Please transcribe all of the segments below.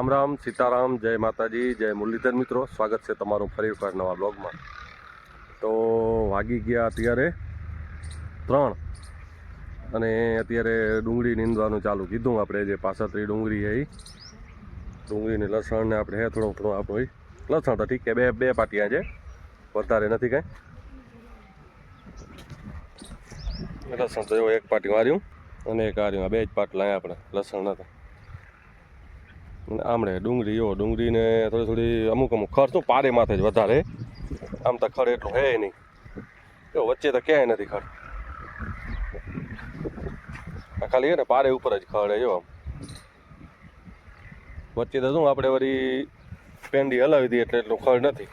રામ રામ, સીતારામ, જય માતાજી, જય મુરલીધર મિત્રો. સ્વાગત છે તમારું ફરી એકવાર નવા બ્લોગમાં. તો વાગી ગયા અત્યારે ત્રણ. અને અત્યારે ડુંગળી નીંદવાનું ચાલુ કીધું આપણે, જે પાસત્રી ડુંગળી એ ડુંગળીને લસણને આપણે હે થોડું થોડું આપણું હોય લસણ તો ઠીક કે બે બે પાટિયા છે. વધારે નથી કાંઈ. લસણ તો એક પાટી માર્યું અને એક હાર્યું બે જ પાટલા આપણે, લસણ અને આમળે ડુંગળી એવો ડુંગળીને થોડી થોડી અમુક અમુક ખર્ચ શું પારે માથે જ વધારે. આમ તો ખડ એટલું હે નહીં. એ વચ્ચે તો ક્યાંય નથી ખર ખાલી ને પારે ઉપર જ ખડ, જો. વચ્ચે તો શું આપણે વળી પેંડી હલાવી દઈએ એટલે એટલું ખડ નથી.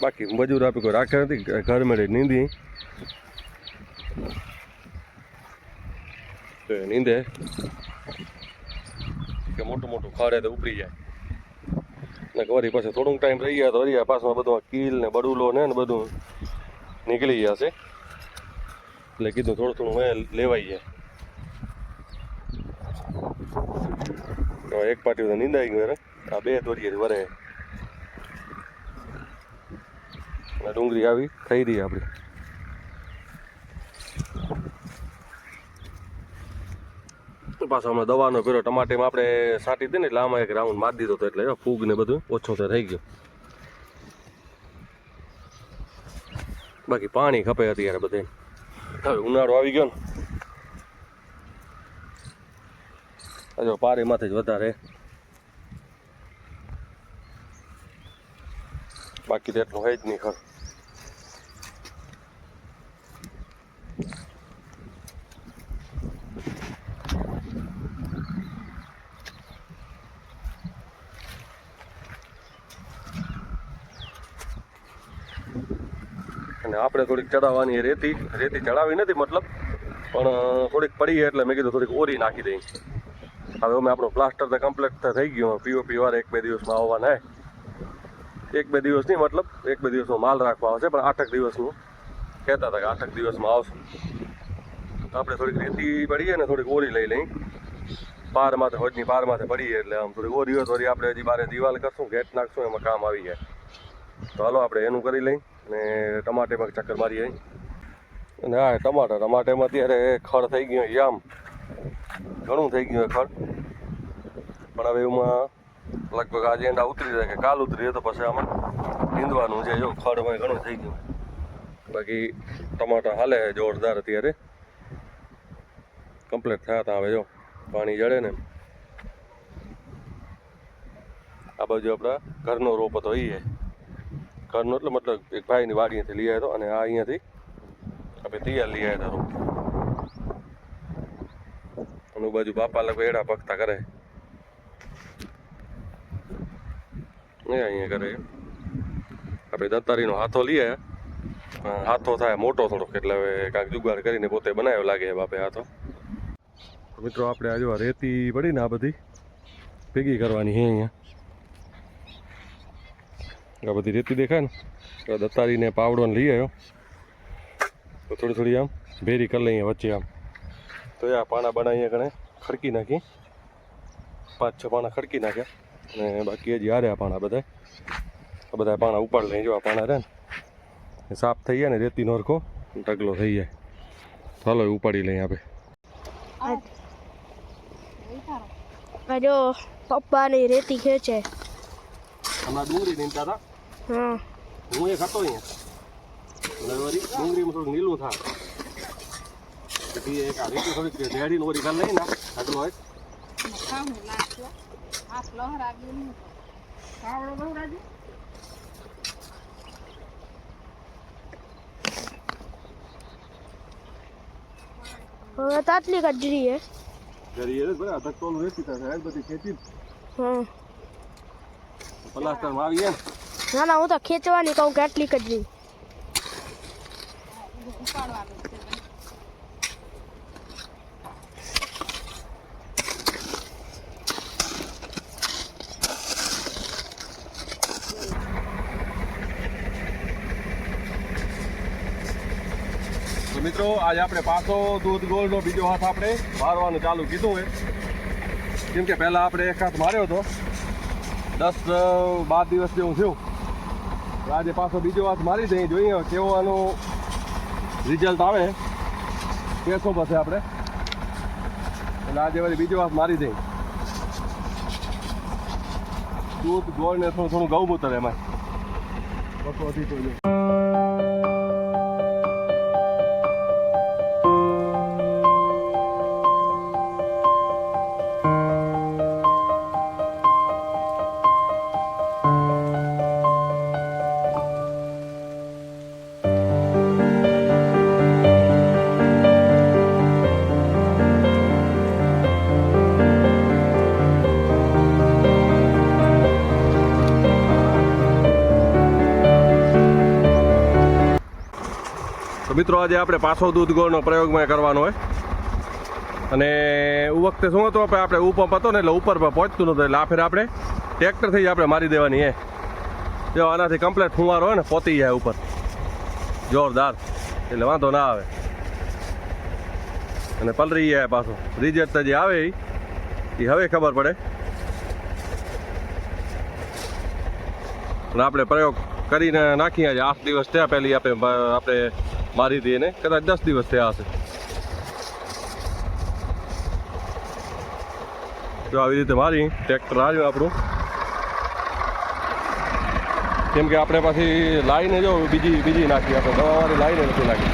બાકી મજૂર આપી કોઈ રાખે નથી ઘર મળે નીંદી. નીંદે. કે મોટું મોટું ખાડે તો ઉપરી જાય. ને વળી પછી થોડુંક ટાઈમ રહી ગયા તો વળી આ પાછું બધું કીલ ને બડુલો ને બધું નીકળી જશે એટલે કીધું થોડું થોડું લેવાઈ જાય. એક પાટી નીંદાઈ ગયું આ બે દોરીએ વરે. ડુંગળી આવી થઈ રહી આપણી. પાછો હમણાં દવાનો કર્યો. ટમાટેમાં આપણે સાટી દે ને એટલે આમાં એક રાઉન્ડ મારી દીધો હતો એટલે ફૂગ ને બધું ઓછો તો થઈ ગયો. બાકી પાણી ખપે અત્યારે બધે. હવે ઉનાળો આવી ગયો ને. હજુ પારીમાંથી જ વધારે. બાકી તો એટલું હોય જ નહીં ખરું. અને આપણે થોડીક ચડાવવાની રેતી રેતી ચડાવી નથી, મતલબ, પણ થોડીક પડી એટલે મેં કીધું થોડીક ઓરી નાખી દઈ. હવે અમે આપણો પ્લાસ્ટર તો કમ્પ્લીટ થઈ ગયું. પીઓપી વાર એક બે દિવસમાં આવવાના એક બે દિવસ નહીં, મતલબ, એક બે દિવસનો માલ રાખવા આવશે, પણ આઠક દિવસનું. કહેતા હતા કે આઠક દિવસમાં આવશું. આપણે થોડીક રેતી પડીએ ને થોડીક ઓરી લઈ લઈ. પાર માથે, હોજની પાર માથે પડીએ એટલે આમ થોડીક ઓરી હોય થોડી આપણે હજી બારે દિવાલ કરશું ગેટ નાખશું, એમાં કામ આવી જાય. તો હાલો આપણે એનું કરી લઈ. અને ટમાટેમાં ચક્કર મારી આવી. અને હા ટમાટા ટમાટેમાં અત્યારે ખડ થઈ ગયું આમ ઘણું થઈ ગયું ખડ. પણ હવે એમાં લગભગ આજે એંડા ઉતરી જાય કે કાલ ઉતરી તો પછી આમાં નીંદવાનું છે. જો, ખડમાં ઘણું થઈ ગયું બાકી ટમાટા હાલે જોરદાર અત્યારે. કમ્પ્લીટ થયા હતા હવે, જો. પાણી જડે ને આ બાજુ આપણા ઘરનો રોપ હતો એ ઘરનો એટલે મતલબ એક ભાઈની વાડીએથી લઈ આવ્યો અને આ અહીંયાથી આપણે તૈયાર લઈ આવ્યા હતા અને બાજુ બાપા લગભગ એડા પગતા કરે એ અહીંયા કરે આપણે દત્તારીનો હાથો લઈ આવ્યા. હાથો થાય મોટો થોડોક એટલે હવે કાંઈક જુગાડ કરીને પોતે બનાવ્યો લાગે બાપે હાથો. મિત્રો, આપણે આજે રેતી પડી ને આ બધી ભેગી કરવાની છે અહીંયા. આ બધી રેતી દેખાય ને, તો દત્તારીને પાવડોને લઈ આવ્યો. તો થોડી થોડી આમ ભેરી કરી લઈએ વચ્ચે આમ. તો એ આ પાણા બનાવીએ કણે ખડકી નાખી. પાંચ છ પાણા ખડકી નાખ્યા. અને બાકી હજી હારે આ પાણા બધા આ બધા પાણા ઉપાડ લઈ જો આ પાણા રહે ને સાફ થઈ જાય ને રેતી નોરખો ઢગલો થઈ જાય. ચાલો ઉપાડી લઈએ આપણે. આ જો પપ્પાની રેતી ખેંચે. હમણાં ડુંગળી નીંદતા હતા. હું. એક હતો અહીંયા. વળી ડુંગળીમાં થોડું નીલું થાય. પછી એક આ રીતે થોડીક રેડીને ઓરી કરી લઈને ઢગલો એક હવે તાતલી કાઢી હે જરી એ બરાબર. તો રેતી થાય બધી ખેતી હા. પ્લાસ્ટરમાં આવી ગયા ના ના હું તો ખેંચવાની કહું કે આટલી કાઢી મિત્રો આજે આપણે પાછો દૂધ ગોળનો બીજો હાથ આપણે મારવાનું ચાલુ કીધું હોય કેમ કે પહેલાં આપણે એક હાથ માર્યો હતો. દસ, બાર દિવસ જેવું થયું. આજે પાછો બીજો હાથ મારી દઈએ, જોઈએ કેવો આનું રિઝલ્ટ આવે. કેસો પછી આપણે. એટલે આજે વળી બીજો હાથ મારી દઈએ. દૂધ ગોળ ને થોડું થોડું ગૌમૂતર એમાં. બસો અઢીસો આજે આપણે પાછો દૂધ ગોળનો પ્રયોગમાં કરવાનો હોય. અને એ વખતે શું હતું આપણે આપણે ઉપપ હતો ને એટલે ઉપર પણ પહોંચતું નહોતું, એટલે આ આપણે ટ્રેક્ટરથી આપણે મારી દેવાની એ જો આનાથી કમ્પ્લેટ ફુવારો હોય ને, પોતી જાય ઉપર. જોરદાર. એટલે વાંધો ના આવે. અને પલરી જાય પાછો. રિઝલ્ટ જે આવે એ હવે ખબર પડે. અને આપણે પ્રયોગ કરીને નાખીએ આઠ દિવસ થયા, પહેલી આપણે આપણે મારી દઈએ ને. કદાચ દસ દિવસ થયા હશે. જો આવી રીતે મારી ટ્રેક્ટર આવ્યું આપણું. કેમ કે આપણે પાછી લાઈને જો બીજી બીજી નાખી આપણે. દવાવાળી લાઈને નથી નાખી.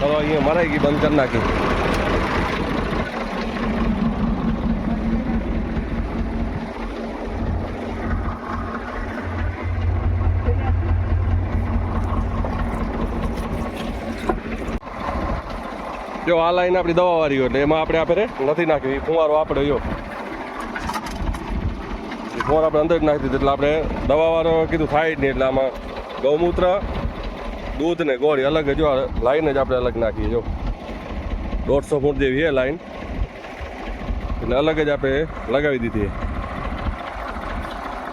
દવા અહીંયા મરાઈ ગઈ, બંધ કરી નાખી. જો આ લાઈન આપણી દવાવાળી હોય એટલે એમાં આપણે આપણે નથી નાખી ફુવારો આપણે જો. ફુવારો આપણે અંદર જ નાખી દીધું, એટલે આપણે દવાવાળો કીધું થાય જ નહીં, એટલે આમાં ગૌમૂત્ર, દૂધ ને ગોળી અલગ જ લાઈન જ આપણે અલગ નાખીએ, જો. દોઢસો ફૂટ જેવી છે લાઈન. એટલે અલગ જ આપણે લગાવી દીધી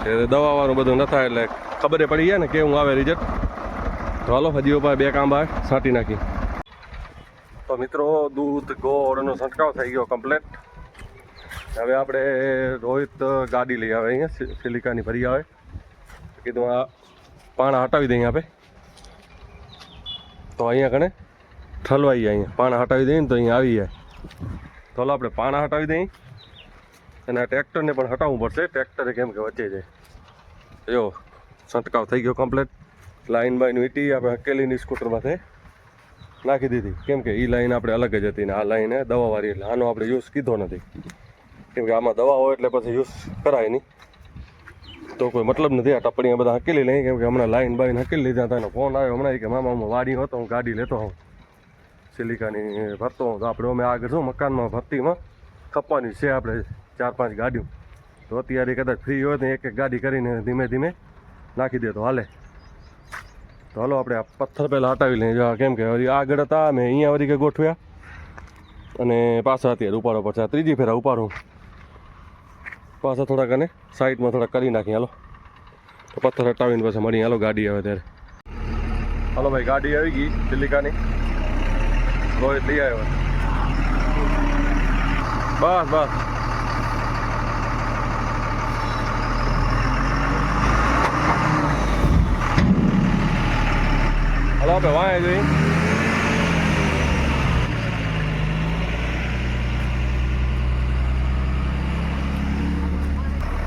એટલે દવાવાળું બધું ન થાય, એટલે ખબરે પડી જાય ને કેવું આવે રિઝલ્ટ હાલો, હજી ઉપાય બે કામ બાર છાંટી નાખી તો મિત્રો, દૂધ ગોળનો છંટકાવ થઈ ગયો કમ્પ્લેટ હવે આપણે રોહિત ગાડી લઈ આવે અહીંયા સિલિકાની ભરી આવે. કીધું આ પાણા હટાવી દઈએ આપણે. તો અહીંયા કણે ઠલવાઈ જાય અહીંયા. પાણા હટાવી દઈએ ને તો અહીંયા આવી જાય. તો આપણે પાણા હટાવી દઈએ. અને આ ટ્રેક્ટરને પણ હટાવવું પડશે. ટ્રેક્ટરે કેમ કે વચ્ચે જાય જો છંટકાવ થઈ ગયો કમ્પ્લેટ લાઈન બાઈન વીટી આપણે હકેલીની સ્કૂટરમાંથી નાખી દીધી. કેમ કે એ લાઈન આપણે અલગ જ હતી ને આ લાઈન દવાવાળી એટલે આનો આપણે યુઝ કીધો નથી. કેમ કે આમાં દવા હોય એટલે પછી યુઝ કરાય નહીં તો કોઈ મતલબ નથી, આ ટપણીਆਂ બધા હકેલી લઈ, કેમ કે હમણાં લાઈન બાઈન હકેલી લીધા હતા ફોન આવ્યો હમણાં કે, મામા, હું વાડી હતો, હું ગાડી લેતો હોઉં. સિલિકાની ભરતો હોઉં. તો આપણે અમે આગળ શું મકાનમાં, ભરતીમાં ખપવાની છે આપણે ચાર પાંચ ગાડીઓ. તો અત્યારે કદાચ ફ્રી હોય તો એક એક ગાડી કરીને ધીમે ધીમે નાખી દે તો હાલે. તો હાલો આપણે આ પથ્થર પહેલાં હટાવી લઈએ. જો કેમ કે હજી આગળ હતા, મેં અહીંયા વળી કે ગોઠવ્યા. અને પાછા અત્યારે ઉપાડો પડશે. ત્રીજી ફેરા ઉપાડું. પાછા થોડાક અને સાઈડમાં થોડાક કરી નાખીએ. હાલો. તો પથ્થર હટાવીને પછી મળીએ. હાલો, ગાડી આવે ત્યારે. હાલો ભાઈ, ગાડી આવી ગઈ ચિલિકાની. રોહિત લઈ આવ્યો. બસ બસ. હાલો આપણે વાંહે જઈ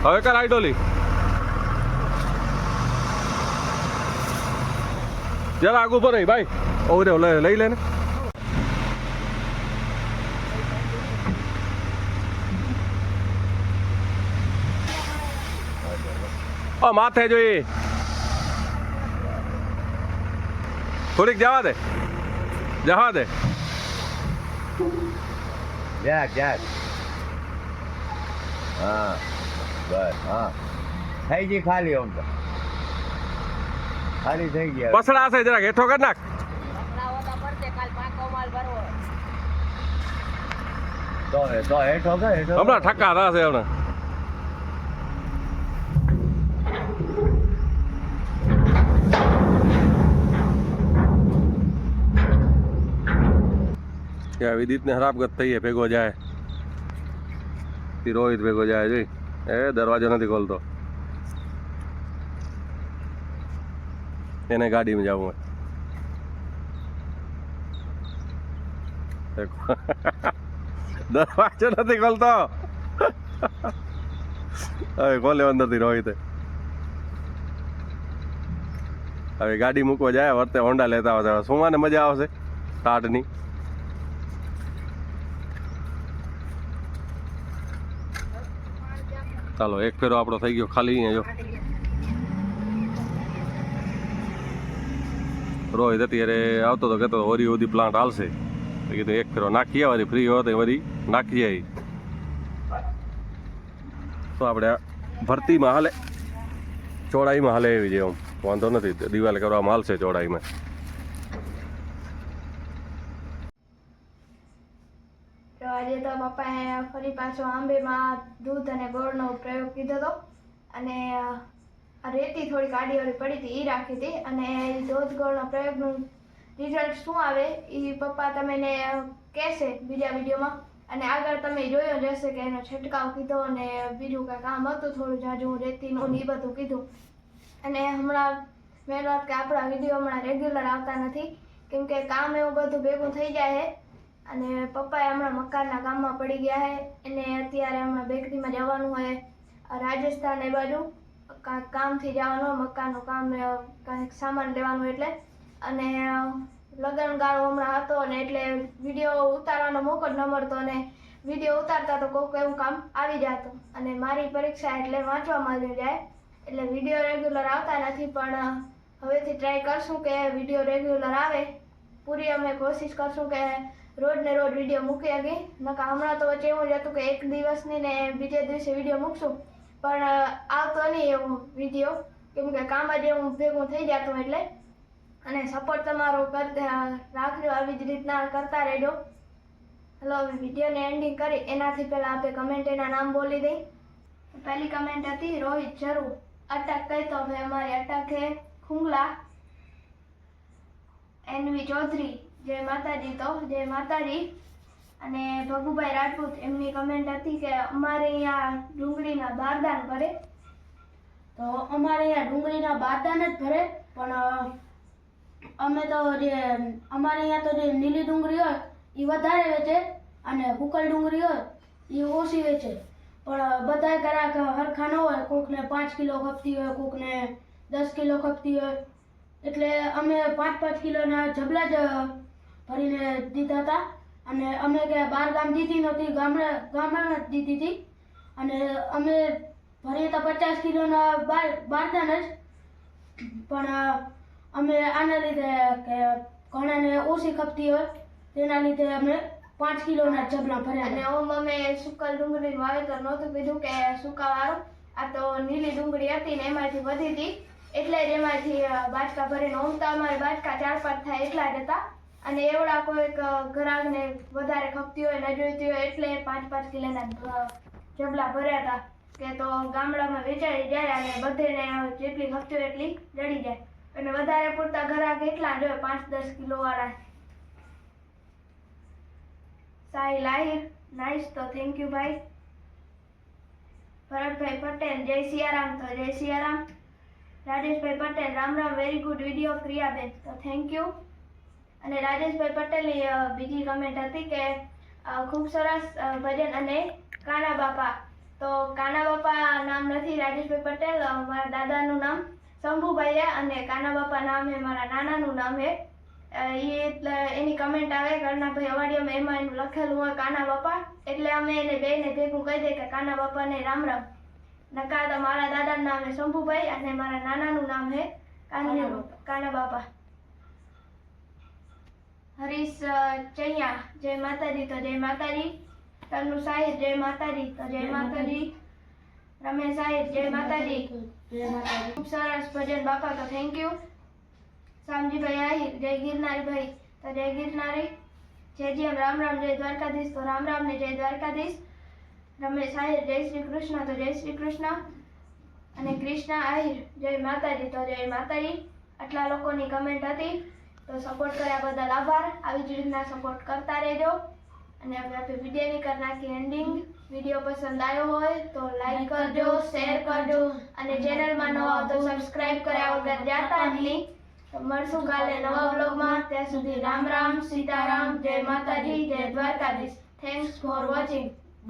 હવે કર આઈડોલી જરા આગુ પર રહી ભાઈ ઓરે લઈ લઈ લે ને ઓ માથે જોઈ થોડીક જવા દે. જવા દે. જાક જાક હા બસ હા. થઈ ગઈ ખાલી આમ તો. ખાલી થઈ ગયા પસડા છે જરાક હેઠો કર નાખ. તો હેઠો કે હેઠો હમણાં ઠક્કા થશે હમણાં. ત્યાં વિદિતને હરાબગત થઈએ, ભેગો જાય. રોહિત ભેગો જાય, જોઈ. એ દરવાજો નથી ખોલતો. એને ગાડીમાં જવું હોય. દરવાજો નથી ખોલતો. હવે ખોલે અંદરથી રોહિતે. હવે ગાડી મૂકવા જાય, વર્તે હોન્ડા લેતા હવે સુમાને મજા આવશે? કાટની ચાલો, એક ફેરો આપણો થઈ ગયો ખાલી અહીંયા જો. રોહિત અત્યારે આવતો તો કહેતો ઓરી ઓધી પ્લાન્ટ હાલશે. કીધું, એક ફેરો નાખીએ વળી ફ્રી હોય તો વળી નાખીએ. તો આપણે ભરતીમાં હાલે ચોડાઈમાં હાલે એવી છે આમ વાંધો નથી, દિવાલ કરવામાં હાલશે ચોડાઈમાં તો આજે તો પપ્પાએ ફરી પાછો આંબેમાં દૂધ અને ગોળનો પ્રયોગ કીધો હતો. અને રેતી થોડીક કાઢીવાળી પડી હતી એ રાખી હતી. અને દૂધ ગોળના પ્રયોગનું રિઝલ્ટ શું આવે એ પપ્પા તમને કહેશે બીજા વિડીયોમાં. અને આગળ તમે જોયો જ હશે કે એનો છંટકાવ કીધો અને બીજું કાંઈ કામ હતું થોડું જાજુ રેતીનું એ બધું કીધું. અને હમણાં મેન વાત કે આપણા વીડિયો હમણાં રેગ્યુલર આવતા નથી. કેમ કે કામ એવું બધું ભેગું થઈ જાય છે અને પપ્પાએ હમણાં મકાનના કામમાં પડી ગયા છે એને અત્યારે હમણાં બેકરીમાં જવાનું હોય રાજસ્થાન એ બાજુ. કામથી જવાનું હોય મકાનનું કામ કાંઈક સામાન લેવાનું એટલે. અને લગ્નગાળો હમણાં હતો અને એટલે વીડિયો ઉતારવાનો મોકો જ ન મળતો અને વીડિયો ઉતારતા તો કોઈક એવું કામ આવી જતું. અને મારી પરીક્ષા એટલે વાંચવામાં આવી જાય. એટલે વીડિયો રેગ્યુલર આવતા નથી, પણ હવેથી ટ્રાય કરશું કે વીડિયો રેગ્યુલર આવે. પૂરી અમે કોશિશ કરશું કે રોજ ને રોજ વીડિયો મૂકી શકીએ નકા હમણાં તો વચ્ચે એવું જ હતું કે એક દિવસની ને બીજે દિવસે વીડિયો મૂકશું. પણ આવતો નહીં એવું વીડિયો કેમ કે કામ જ એવું ભેગું થઈ જતું એટલે. અને સપોર્ટ તમારો રાખજો આવી જ રીતના કરતા રહેજો. હલો, હવે વિડીયોને એન્ડિંગ કરી. એનાથી પહેલાં આપણે કમેન્ટ એના નામ બોલી દઈ. પહેલી કમેન્ટ હતી, રોહિત જરૂર અટક કહી તો. હવે અમારી અટક છે ખુંગલા. એનવી ચૌધરી, જય માતાજી, તો જય માતાજી. અને ભગુભાઈ રાજપૂત, એમની કમેન્ટ હતી કે અમારે અહીંયા ડુંગળીના બારદાન ભરે. તો અમારે અહીંયા ડુંગળીના બારદાન જ ભરે, પણ અમે તો જે, અમારે અહીંયા તો જે નીલી ડુંગળી હોય એ વધારે વેચે અને હુકલ ડુંગળી હોય એ ઓછી વેચે. પણ બધા ગ્રાહક હરખા ન હોય, કોકને પાંચ કિલો ખપતી હોય, કોકને દસ કિલો ખપતી હોય. એટલે અમે પાંચ પાંચ કિલોના જબલા જ ભરીને દીધા હતા. અને અમે કે બાર ગામ દીધી નહોતી ગામડા ગામડામાં જ દીધી હતી. અને અમે ભરીએ તો પચાસ કિલોના બાર બારદાન જ. પણ અમે આના લીધે કે ઘણાને ઓછી ખપતી હોય તેના લીધે અમે પાંચ કિલોના જબલા ભર્યા અને. ઓમ અમે સુકલ ડુંગળીનું વાવેતર નહોતું કીધું કે સુકાવાળું. આ તો નીલી ડુંગળી હતી ને એમાંથી વધી હતી. એટલે જ એમાંથી બાટકા ભરીને ઉમતા અમારે બાચકા ચાર પાંચ થાય એટલા જ હતા. અને એવડા કોઈક ઘરાકને વધારે ખપતી હોય ન હોય, એટલે પાંચ પાંચ કિલોના જબલા ભર્યા હતા. કે તો ગામડામાં વેચાઈ જાય અને બધેને જેટલી ખપતી હોય એટલી જડી જાય. અને વધારે પૂરતા ઘરાક એટલા જ હોય, પાંચ દસ કિલો વાળા. સાહિલ આહિર નાઇસ તો થેન્ક યુ ભાઈ. ભરતભાઈ પટેલ, જય સિયારામ તો, જય Siyaram. Rajeshbhai Patel, Ram Ram very good video ક્રિયાબેન તો થેન્ક યુ અને રાજેશભાઈ પટેલની બીજી કમેન્ટ હતી કે ખૂબ સરસ ભજન અને કાના બાપા. તો કાના બાપા નામ નથી રાજેશભાઈ પટેલ મારા દાદાનું નામ શંભુભાઈ અને કાના બાપા નામ છે મારા નાનાનું નામ છે એ એટલે એની કમેન્ટ આવે કરણાભાઈ અવાડિયામાં એમાં એનું લખેલું હોય કાના બાપા. એટલે અમે એને બેને ભેગું કહી દઈએ કે, કાના બાપાને રામ રામ. નકા તો મારા દાદાનું નામ છે શંભુભાઈ અને મારા નાનાનું નામ છે કાના કાના બાપા. હરીશ ચૈયા જય માતાજી તો જય માતાજી. તનુ સાહેબ જય માતાજી તો જય માતાજી. રમેશ સાહેબ જય માતાજી. ખૂબ સરસ ભજન બાપા તો થેન્ક યુ શામજીભાઈ આહિર જય ગિરનારી ભાઈ તો જય ગિરનારી. જય જેમ રામ રામ જય દ્વારકાધીશ તો રામ રામ ને જય દ્વારકાધીશ. રમેશ આહિર જય શ્રી કૃષ્ણ તો જય શ્રી કૃષ્ણ. અને કૃષ્ણ આહિર જય માતાજી તો જય માતાજી. આટલા લોકોની કમેન્ટ હતી. તો સપોર્ટ કર્યા બદલ આભાર. આવી જ રીતના સપોર્ટ કરતા રહેજો. અને હવે આપણે વિડીયોની કરી નાખી એન્ડિંગ વીડિયો પસંદ આવ્યો હોય તો લાઈક કરજો શેર કરજો. અને ચેનલમાં નવા તો સબસ્ક્રાઇબ કર્યા વગર જાતા નહીં. તો મળશું કાલે નવા બ્લોગમાં ત્યાં સુધી રામ રામ સીતારામ જય માતાજી જય દ્વારકાધીશ. Thanks for watching